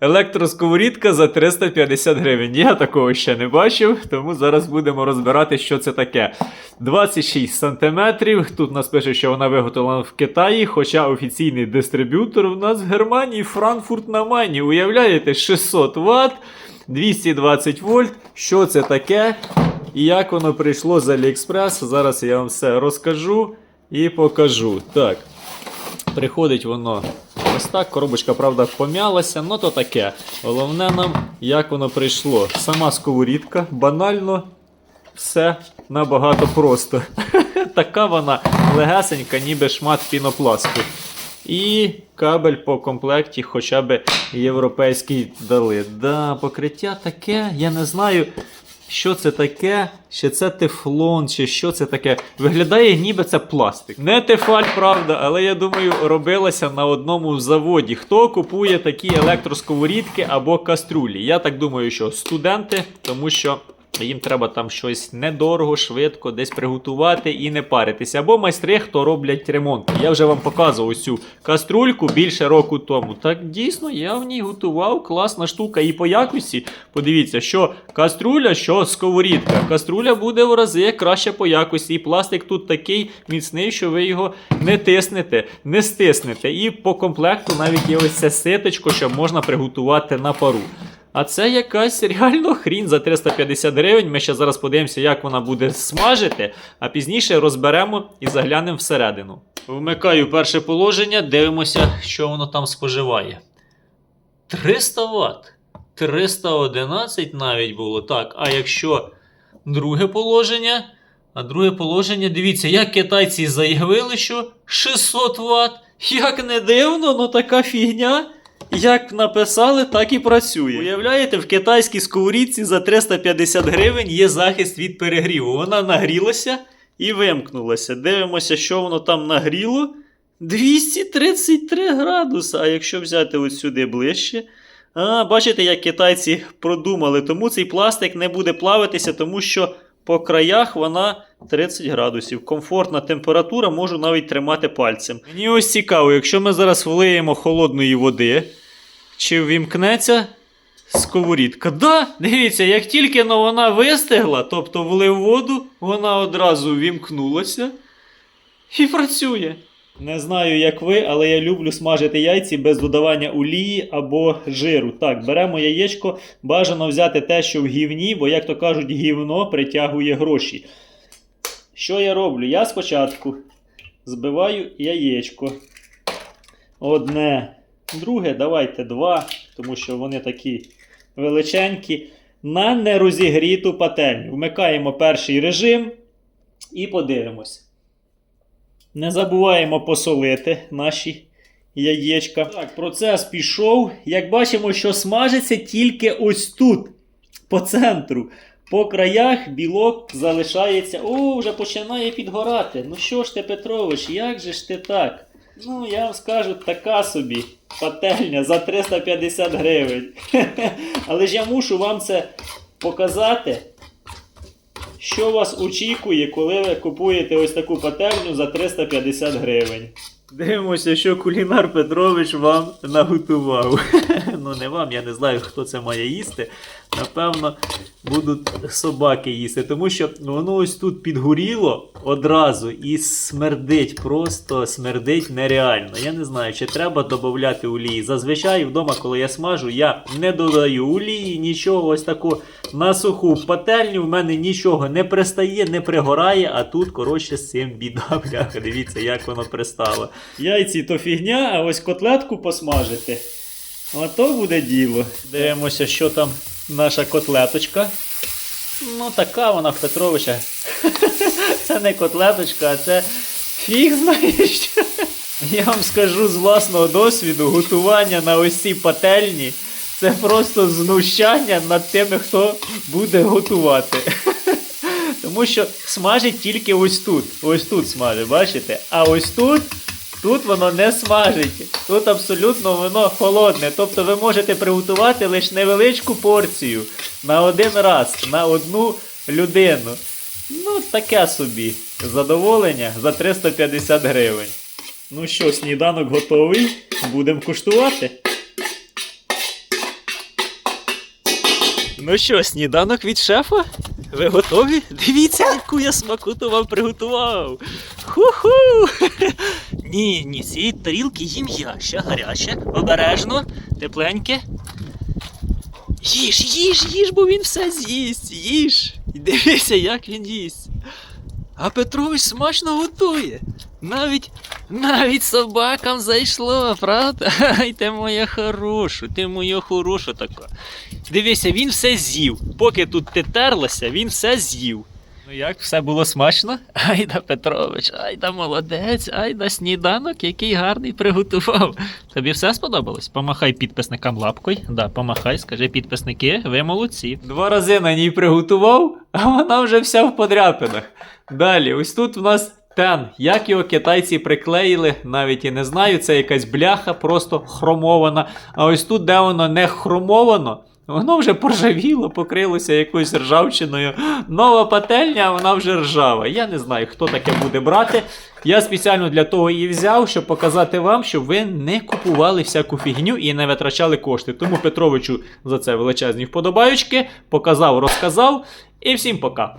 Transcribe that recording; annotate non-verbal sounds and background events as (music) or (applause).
Електросковорідка за 350 гривень. Я такого ще не бачив, тому зараз будемо розбирати, що це таке. 26 сантиметрів. Тут нас пише, що вона виготовлена в Китаї, хоча офіційний дистриб'ютор в нас в Германії, Франкфурт на Майні. Уявляєте, 600 Вт, 220 вольт. Що це таке? І як воно прийшло з Aliexpress, зараз я вам все розкажу і покажу. Так. Приходить воно ось так. Коробочка, правда, пом'ялася, ну то таке. Головне нам, як воно прийшло. Сама сковорідка, банально, все набагато просто. (laughs) така вона легесенька, ніби шмат пінопласту. І кабель по комплекті хоча б європейський дали. Да, покриття таке, я не знаю. Що це таке? Чи це тефлон, чи що це таке? Виглядає, ніби це пластик. Не тефаль, правда, але я думаю, робилася на одному заводі. Хто купує такі електросковорідки або кастрюлі? Я так думаю, що студенти, тому що. Їм треба там щось недорого, швидко десь приготувати і не паритися. Або майстри, хто роблять ремонт. Я вже вам показував ось цю каструльку більше року тому. Так дійсно, я в ній готував. Класна штука. І по якості. Подивіться, що каструля, що сковорідка. Каструля буде в рази краще по якості. І пластик тут такий міцний, що ви його не тиснете, не стиснете. І по комплекту навіть є ось це ситочко, що можна приготувати на пару. А це якась реально хрінь за 350 гривень. Ми ще зараз подивимося, як вона буде смажити, а пізніше розберемо і заглянемо всередину. Вмикаю перше положення, дивимося, що воно там споживає. 300 Вт. 311 навіть було. Так, а якщо друге положення. А друге положення, дивіться, як китайці заявили, що 600 Вт. Як не дивно, ну така фігня. Як написали, так і працює. Уявляєте, в китайській сковорідці за 350 гривень є захист від перегріву. Вона нагрілася і вимкнулася. Дивимося, що воно там нагріло. 233 градуса. А якщо взяти ось сюди ближче. А, бачите, як китайці продумали. Тому цей пластик не буде плавитися, тому що по краях вона 30 градусів. Комфортна температура, можу навіть тримати пальцем. Мені ось цікаво, якщо ми зараз влиємо холодної води, чи ввімкнеться сковорідка? Да, дивіться, як тільки вона вистигла, тобто влив воду, вона одразу вімкнулася і працює. Не знаю, як ви, але я люблю смажити яйці без додавання олії або жиру. Так, беремо яєчко, бажано взяти те, що в гівні, бо, як то кажуть, гівно притягує гроші. Що я роблю? Я спочатку збиваю яєчко. Одне, друге, давайте два, тому що вони такі величенькі. На нерозігріту пательню. Вмикаємо перший режим і подивимось. Не забуваємо посолити наші яєчка. Так, процес пішов. Як бачимо, що смажиться тільки ось тут, по центру. По краях білок залишається. О, вже починає підгорати. Ну що ж ти, Петрович, як же ж ти так? Ну, я вам скажу, така собі пательня за 350 гривень. (laughs) Але ж я мушу вам це показати. Що вас очікує, коли ви купуєте ось таку пательню за 350 гривень? Дивимося, що кулінар Петрович вам наготував. (laughs) ну не вам, я не знаю, хто це має їсти. Напевно, будуть собаки їсти, тому що воно ось тут підгоріло одразу і смердить, просто смердить нереально. Я не знаю, чи треба додати олії. Зазвичай вдома, коли я смажу, я не додаю олії, нічого ось таку на суху пательню. В мене нічого не пристає, не пригорає, а тут, коротше, з цим біда. Бляха, дивіться, як воно пристало. Яйці то фігня, а ось котлетку посмажити. Ото буде діло. Дивимося, що там наша котлеточка. Ну, така вона в Петровича. (laughs) Це не котлеточка, а це фіг знає що. Я вам скажу з власного досвіду, готування на ось цій пательні. Це просто знущання над тими, хто буде готувати. (laughs) Тому що смажить тільки ось тут. Ось тут смажить, бачите? А ось тут, тут воно не смажить. Тут абсолютно воно холодне. Тобто ви можете приготувати лише невеличку порцію на один раз, на одну людину. Ну, таке собі. Задоволення за 350 гривень. Ну що, сніданок готовий. Будемо куштувати. Ну що, сніданок від шефа? Ви готові? Дивіться, яку я смакоту вам приготував. Ху-ху! Ні, ні, ці тарілки їм я. Ще гаряче, обережно, тепленьке. Їж, їж, їж, бо він все з'їсть. Їж. І дивися, як він їсть. А Петрович смачно готує. Навіть навіть собакам зайшло, правда? (laughs) Ай, ти моя хороша, ти моя хороша така. Дивися, він все з'їв. Поки тут ти терлася, він все з'їв. Ну як все було смачно? (laughs) Айда Петрович, айда молодець, айда сніданок, який гарний приготував. Тобі все сподобалось? Помахай підписникам лапкою. Да, помахай, скажи підписники, ви молодці. Два рази на ній приготував, а вона вже вся в подряпинах. Далі, ось тут в нас тен. Як його китайці приклеїли, навіть і не знаю, це якась бляха, просто хромована. А ось тут, де воно не хромовано, воно вже поржавіло, покрилося якоюсь ржавчиною. Нова пательня, вона вже ржава. Я не знаю, хто таке буде брати. Я спеціально для того її взяв, щоб показати вам, щоб ви не купували всяку фігню і не витрачали кошти. Тому Петровичу за це величезні вподобаючки, показав, розказав. І всім пока.